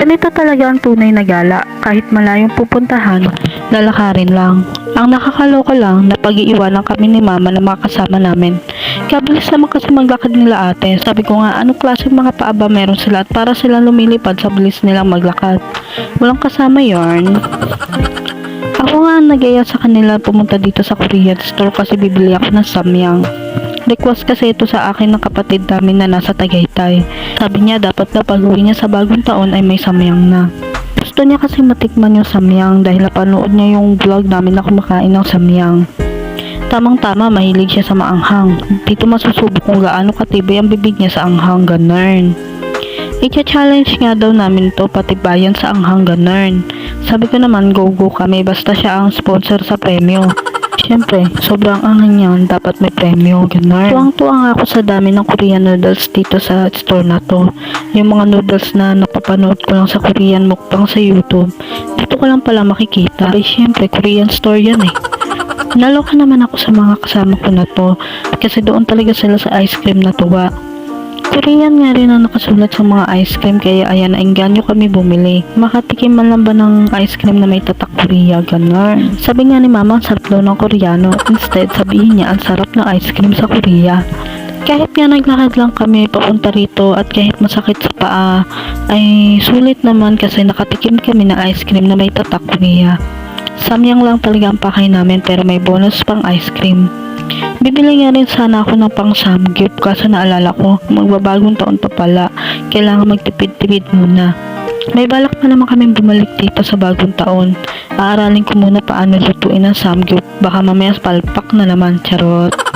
Ganito talaga ang tunay na gala. Kahit malayong pupuntahan, lalakarin lang. Ang nakakaloka lang na pag-iiwanan kami ni mama ng mga kasama namin. Kabilis naman kasi maglakad nila ate. Sabi ko nga, anong klase mga paaba meron sila at para silang lumilipad sa bilis nilang maglakad. Walang kasama yarn. Ako nga ang nagaya sa kanila pumunta dito sa Korean store kasi bibili ako ng samyang. Request kasi ito sa akin ng kapatid namin na nasa Tagaytay. Sabi niya dapat na pag-uwi niya sa bagong taon ay may samyang na. Gusto niya kasi matikman yung samyang dahil napanood niya yung vlog namin na kumakain ng samyang. Tamang-tama, mahilig siya sa maanghang. Dito masusubok kung gaano katibay ang bibig niya sa anghang, ganern. Icha-challenge nga daw namin to pati bayan sa anghang ganern. Sabi ko naman go-go kami basta siya ang sponsor sa premyo. Siyempre, sobrang anghang yan, dapat may premyo, ganun. Tuwang-tuwa nga ako sa dami ng Korean noodles dito sa store na to. Yung mga noodles na napapanood ko lang sa Korean mukbang sa YouTube, dito ko lang pala makikita. Ay, siyempre, Korean store yan eh. Naloka naman ako sa mga kasama ko na to kasi doon talaga sila sa ice cream na tuwa. Korean nga rin ang nakasulat sa mga ice cream kaya ayan nainganyo kami bumili. Makatikim man lang ba ng ice cream na may tatak Korea, ganun. Sabi nga ni mama ang sarap daw ng Koreano. Instead sabihin niya ang sarap ng ice cream sa Korea. Kahit nga naglakad lang kami papunta rito at kahit masakit sa paa ay sulit naman kasi nakatikim kami ng ice cream na may tatak Korea. Samyang lang talaga ang pakay namin pero may bonus pang ice cream. Bibili nga rin sana ako ng pang samgyup kaso naalala ko, magbabagong taon pa pala, kailangan magtipid-tipid muna. May balak pa naman kami bumalik dito sa bagong taon. Aaralin ko muna paano lutuin ang samgyup, baka mamaya palpak na naman, charot.